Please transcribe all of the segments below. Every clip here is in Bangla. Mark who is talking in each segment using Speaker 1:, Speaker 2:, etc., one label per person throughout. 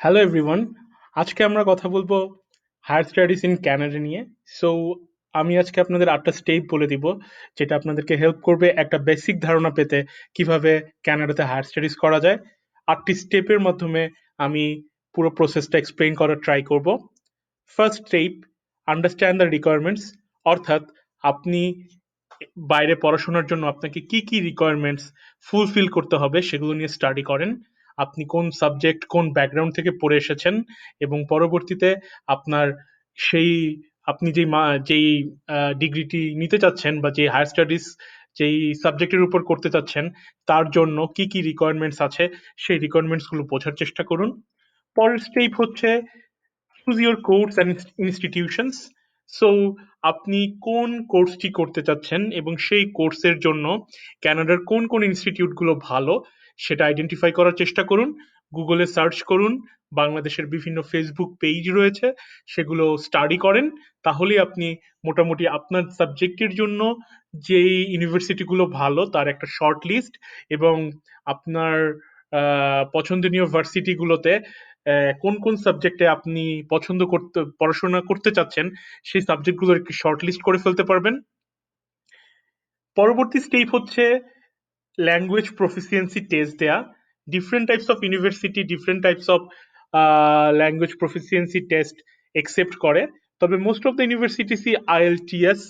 Speaker 1: হ্যালো এভরিওয়ান আজকে আমরা কথা বলব হায়ার স্টাডিজ ইন ক্যানাডা নিয়ে। সো আমি আজকে আপনাদের আটটা স্টেপ বলে দিব, যেটা আপনাদেরকে হেল্প করবে একটা বেসিক ধারণা পেতে কীভাবে ক্যানাডাতে হায়ার স্টাডিজ করা যায়। আটটি স্টেপের মাধ্যমে আমি পুরো প্রসেসটা এক্সপ্লেন করার ট্রাই করব। First step understand the requirements অর্থাৎ আপনি বাইরে পড়াশোনার জন্য আপনাকে কি কি রিকোয়ারমেন্টস ফুলফিল করতে হবে সেগুলো নিয়ে স্টাডি করেন। আপনি কোন সাবজেক্ট কোন ব্যাকগ্রাউন্ড থেকে পড়ে এসেছেন এবং পরবর্তীতে আপনার সেই, আপনি যেই যেই ডিগ্রিটি নিতে চাচ্ছেন বা যে হায়ার স্টাডিজ যেই সাবজেক্টের উপর করতে চাচ্ছেন, তার জন্য কি কি রিকোয়ারমেন্টস আছে, সেই রিকোয়ারমেন্টসগুলো বোঝার চেষ্টা করুন। পরের স্টেপ হচ্ছে choose your course and institutions so আপনি কোন কোর্সটি করতে চাচ্ছেন এবং সেই কোর্সের জন্য ক্যানাডার কোন কোন ইনস্টিটিউটগুলো ভালো সেটা আইডেন্টিফাই করার চেষ্টা করুন। গুগলে সার্চ করুন। বাংলাদেশের বিভিন্ন ফেসবুক পেজ রয়েছে, সেগুলো স্টাডি করেন। তাহলেই আপনি মোটামুটি আপনার সাবজেক্টের জন্য যেই ইউনিভার্সিটিগুলো ভালো তার একটা শর্ট লিস্ট এবং আপনার পছন্দনীয় ভার্সিটিগুলোতে কোন কোন সাবজেক্টে আপনি পছন্দ করতে, পড়াশোনা করতে চাচ্ছেন, সেই সাবজেক্টগুলোর একটি শর্ট লিস্ট করে ফেলতে পারবেন। পরবর্তী স্টেপ হচ্ছে ল্যাঙ্গুয়েজ প্রফিসিয়েন্সি টেস্ট দেয়া। Different types of university different types of language proficiency test accept করে। তবে মোস্ট অফ দ্য ইউনিভার্সিটিসই আইএলটিএস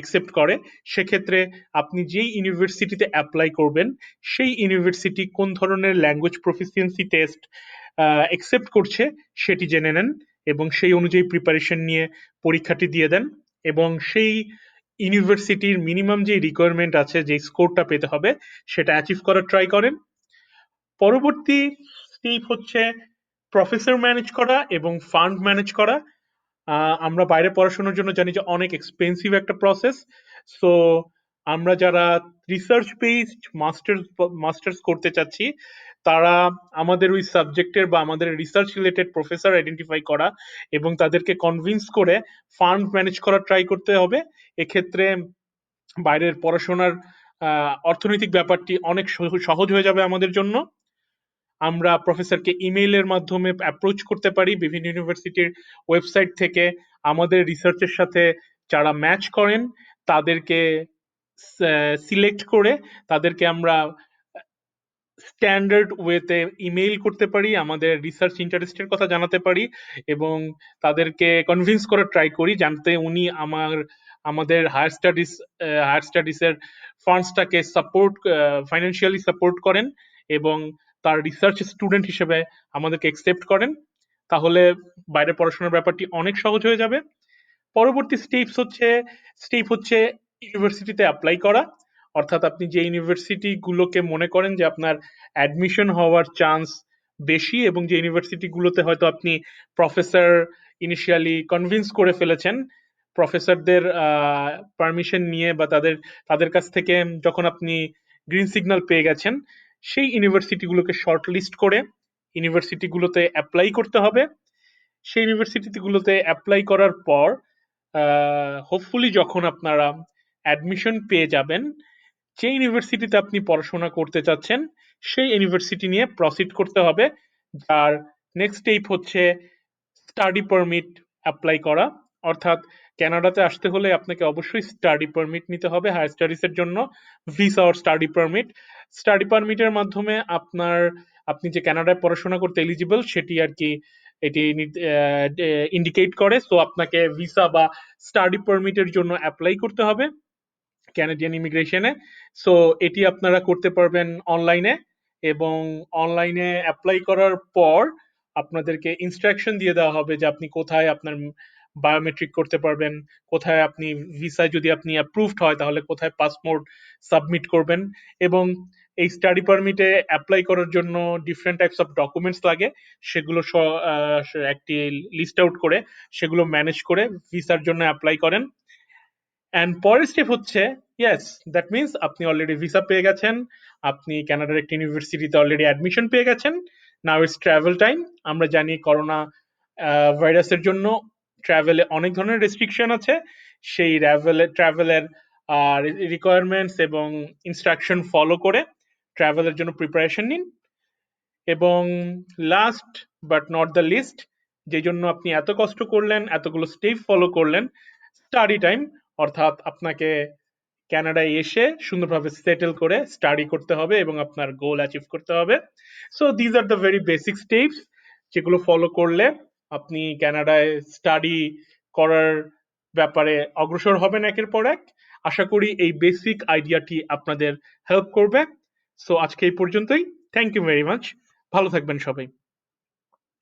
Speaker 1: একসেপ্ট করে, সেক্ষেত্রে আপনি যেই ইউনিভার্সিটিতে অ্যাপ্লাই করবেন, সেই ইউনিভার্সিটি কোন ধরনের ল্যাঙ্গুয়েজ প্রফিসিয়েন্সি টেস্ট একসেপ্ট করছে, সেটি জেনে নেন এবং সেই অনুযায়ী প্রিপারেশন নিয়ে পরীক্ষাটি দিয়ে দেন এবং সেই ইউনিভার্সিটির মিনিমাম যে রিকোয়ারমেন্ট আছে, যে স্কোরটা পেতে হবে, সেটা অ্যাচিভ করার ট্রাই করেন। পরবর্তী স্টেপ হচ্ছে প্রফেসর ম্যানেজ করা এবং ফান্ড ম্যানেজ করা। আমরা বাইরে পড়াশোনার জন্য জানি যে অনেক এক্সপেন্সিভ একটা প্রসেস সো আমরা যারা রিসার্চ বেসড মাস্টার্স মাস্টার্স করতে চাচ্ছি, তারা আমাদের ওই সাবজেক্টের বা আমাদের রিসার্চ রিলেটেড প্রফেসর আইডেন্টিফাই করা এবং তাদেরকে কনভিন্স করে ফান্ড ম্যানেজ করা ট্রাই করতে হবে। এক্ষেত্রে বাইরের পড়াশোনার অর্থনৈতিক ব্যাপারটি অনেক সহজ হয়ে যাবে আমাদের জন্য। আমরা প্রফেসরকে ইমেইলের মাধ্যমে অ্যাপ্রোচ করতে পারি বিভিন্ন ইউনিভার্সিটির ওয়েবসাইট থেকে। আমাদের রিসার্চের সাথে যারা ম্যাচ করেন, তাদেরকে সিলেক্ট করে তাদেরকে আমরা স্ট্যান্ডার্ড ওয়েতে ইমেইল করতে পারি, আমাদের রিসার্চ ইন্টারেস্টের কথা জানাতে পারি এবং তাদেরকে কনভিন্স করার ট্রাই করি জানতে উনি আমার, আমাদের হায়ার স্টাডিজ হায়ার স্টাডিজের ফান্ডসটাকে সাপোর্ট ফাইন্যান্সিয়ালি সাপোর্ট করেন এবং তার রিসার্চ স্টুডেন্ট হিসেবে আমাদেরকে একসেপ্ট করেন। তাহলে বাইরে পড়াশোনার ব্যাপারটি অনেক সহজ হয়ে যাবে। পরবর্তী স্টেপস হচ্ছে স্টেপ হচ্ছে ইউনিভার্সিটিতে অ্যাপ্লাই করা। অর্থাৎ আপনি যে ইউনিভার্সিটি গুলোকে মনে করেন যে আপনার অ্যাডমিশন হওয়ার চান্স বেশি এবং যে ইউনিভার্সিটি গুলোতে হয়তো আপনি প্রফেসর ইনিশিয়ালি কনভিন্স করে ফেলেছেন প্রফেসরদের পারমিশন নিয়ে বা তাদের তাদের কাছ থেকে যখন আপনি গ্রিন সিগন্যাল পেয়ে গেছেন সেই ইউনিভার্সিটিগুলোকে শর্ট লিস্ট করে ইউনিভার্সিটিগুলোতে অ্যাপ্লাই করতে হবে। সেই ইউনিভার্সিটিগুলোতে অ্যাপ্লাই করার পর হোপফুলি যখন আপনারা অ্যাডমিশন পেয়ে যাবেন যে ইউনিভার্সিটিতে আপনি পড়াশোনা করতে চাচ্ছেন, সেই ইউনিভার্সিটি নিয়ে প্রসিড করতে হবে। যার নেক্সট স্টেপ হচ্ছে স্টাডি পারমিট অ্যাপ্লাই করা। অর্থাৎ ক্যানাডাতে আসতে হলে আপনাকে অবশ্যই স্টাডি পারমিট নিতে হবে হায়ার স্টাডিজের জন্য, visa or study permit. Study পারমিটের মাধ্যমে আপনার, আপনি যে ক্যানাডায় পড়াশোনা করতে এলিজিবল সেটি আর কি এটি ইন্ডিকেট করে। সো আপনাকে ভিসা বা স্টাডি পারমিটের জন্য অ্যাপ্লাই করতে হবে ক্যানাডিয়ান ইমিগ্রেশনে সো এটি আপনারা করতে পারবেন অনলাইনে এবং অনলাইনে অ্যাপ্লাই করার পর আপনাদেরকে ইনস্ট্রাকশন দিয়ে দেওয়া হবে যে আপনি কোথায় আপনার বায়োমেট্রিক করতে পারবেন। কোথায় আপনি ভিসায় যদি আপনি অ্যাপ্রুভড হয়, তাহলে কোথায় পাসপোর্ট সাবমিট করবেন এবং এই স্টাডি পারমিটে অ্যাপ্লাই করার জন্য ডিফারেন্ট টাইপস অফ ডকুমেন্টস লাগে। সেগুলো একটি লিস্ট আউট করে সেগুলো ম্যানেজ করে ভিসার জন্য অ্যাপ্লাই করেন। অ্যান্ড পরের স্টেপ হচ্ছে ইয়েস দ্যাট মিনস আপনি অলরেডি ভিসা পেয়ে গেছেন। আপনি ক্যানাডার একটি ইউনিভার্সিটিতে অলরেডি অ্যাডমিশন পেয়ে গেছেন। নাও ইটস ট্রাভেল টাইম আমরা জানি করোনা ভাইরাসের জন্য ট্রাভেলে অনেক ধরনের রেস্ট্রিকশন আছে। সেই ট্রাভেলের রিকোয়ারমেন্টস এবং ইনস্ট্রাকশন ফলো করে ট্রাভেলের জন্য প্রিপারেশন নিন। এবং last but not the least যে জন্য আপনি এত কষ্ট করলেন, এতগুলো স্টেপ ফলো করলেন স্টাডি টাইম অর্থাৎ আপনাকে কানাডায় এসে সুন্দরভাবে সেটেল করে স্টাডি করতে হবে এবং আপনার গোল অ্যাচিভ করতে হবে। So these are the very basic steps যেগুলো ফলো করলে আপনি কানাডায় স্টাডি করার ব্যাপারে অগ্রসর হবেন একের পর এক। আশা করি এই বেসিক আইডিয়াটি আপনাদের হেল্প করবে। সো আজকে এই পর্যন্তই। থ্যাংক ইউ ভেরি মাচ ভালো থাকবেন সবাই।